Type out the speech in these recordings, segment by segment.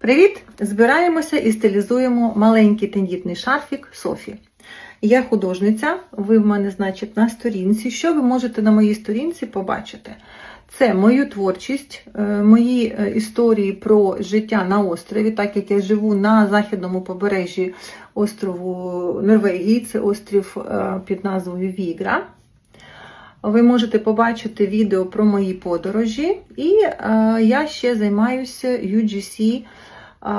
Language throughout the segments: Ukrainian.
Привіт! Збираємося і стилізуємо маленький тендітний шарфік Софі. Я художниця, ви в мене, значить, на сторінці. Що ви можете на моїй сторінці побачити? Це мою творчість, е, мої е, історії про життя на острові, так як я живу на західному побережжі острову Норвегії, це острів е, під назвою Вігра. Ви можете побачити відео про мої подорожі, і е, я ще займаюся UGC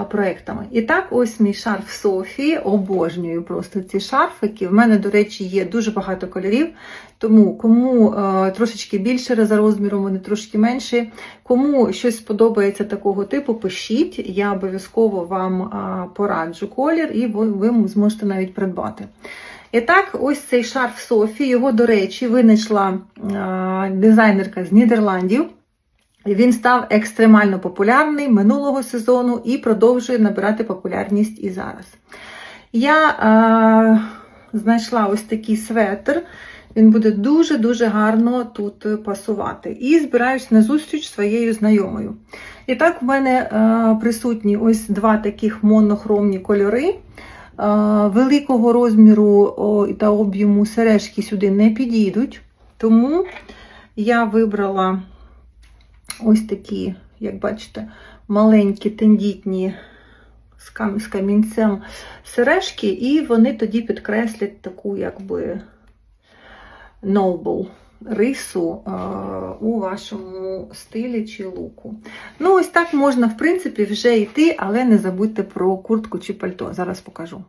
проектами. І так, ось мій шарф Софії. Обожнюю просто ці шарфики. В мене, до речі, є дуже багато кольорів. Тому кому е, трошечки більше за розміром, вони трошки менші. Кому щось сподобається такого типу, пишіть. Я обов'язково вам пораджу колір, і ви, зможете навіть придбати. І так, ось цей шарф Софі, його, до речі, винайшла дизайнерка з Нідерландів. Він став екстремально популярний минулого сезону і продовжує набирати популярність і зараз. Я е, знайшла ось такий светр. Він буде дуже-дуже гарно тут пасувати. І збираюсь на зустріч своєю знайомою. І так, в мене е, присутні ось два таких монохромні кольори. Е, Великого розміру о, та об'єму сережки сюди не підійдуть. Тому я вибрала ось такі, як бачите, маленькі тендітні з кам- з камінцем сережки, і вони тоді підкреслять таку, якби noble рису у вашому стилі чи луку. Ну, ось так можна, в принципі, вже йти, але не забудьте про куртку чи пальто. Зараз покажу.